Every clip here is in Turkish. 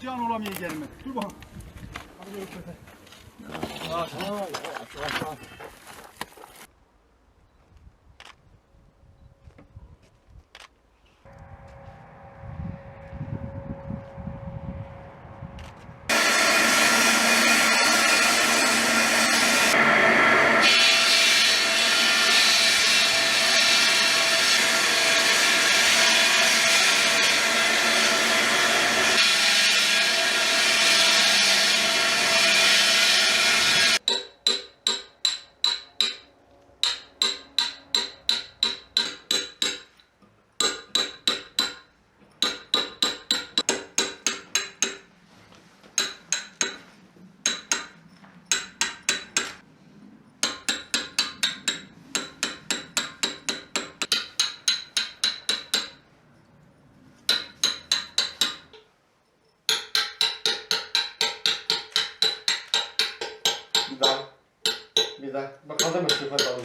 can olamaya gelmek. Dur bakalım. Hadi. Yavaş yavaş yavaş yavaş. Bir daha. Bir daha. Bakalım mı şöyle bakalım.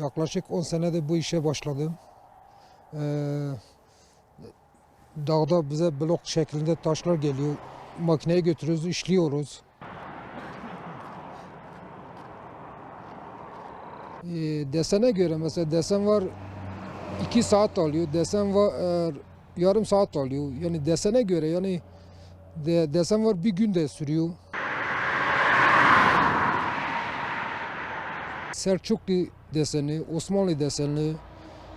Yaklaşık 10 senedir bu işe başladım. Ee, dağda bize blok şeklinde taşlar geliyor. Makineye götürüyoruz, işliyoruz. Ee, desene göre mesela desen var 2 saat alıyor, desen var e, yarım saat alıyor. Yani desene göre yani de, desen var bir gün de sürüyor. Selçuklu deseni, Osmanlı deseni,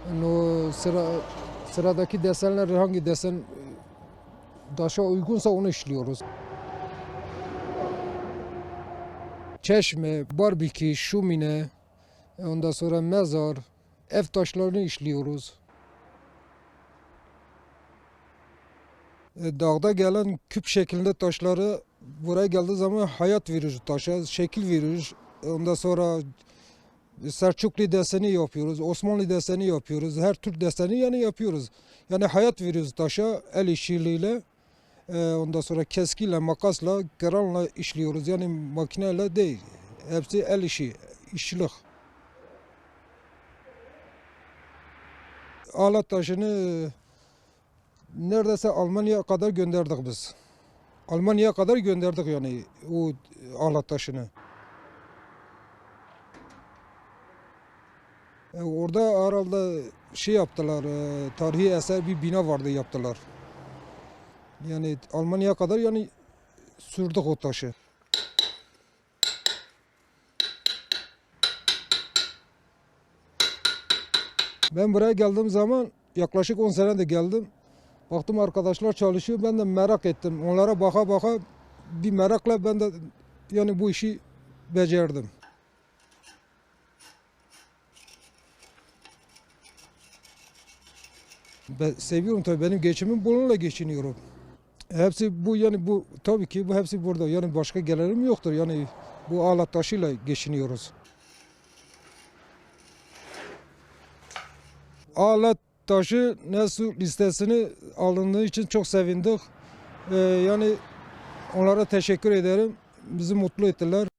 yani o sıra, sıradaki desenler hangi desen taşa uygunsa onu işliyoruz. Çeşme, barbiki, şumine, ondan sonra mezar, ev taşlarını işliyoruz. E, Dağda gelen küp şeklinde taşları buraya geldiği zaman hayat verir taşa, şekil verir. Ondan sonra Selçuklu deseni yapıyoruz, Osmanlı deseni yapıyoruz, her Türk deseni yani yapıyoruz. Yani hayat veriyoruz taşa el işçiliğiyle. Ee, ondan sonra keskiyle, makasla, kıranla işliyoruz. Yani makineyle değil. Hepsi el işi, işçilik. Alet taşını neredeyse Almanya'ya kadar gönderdik biz. Almanya'ya kadar gönderdik yani o alet taşını. Orada herhalde şey yaptılar, e, tarihi eser bir bina vardı yaptılar. Yani Almanya'ya kadar yani sürdük o taşı. Ben buraya geldiğim zaman yaklaşık 10 sene de geldim. Baktım arkadaşlar çalışıyor. Ben de merak ettim. Onlara baka baka bir merakla ben de yani bu işi becerdim. Ben seviyorum tabii benim geçimim bununla geçiniyorum. Hepsi bu yani bu tabii ki bu hepsi burada. Yani başka gelirim yoktur. Yani bu alet taşıyla geçiniyoruz. Alet taşı NESU listesini alındığı için çok sevindik. Ee, yani onlara teşekkür ederim. Bizi mutlu ettiler.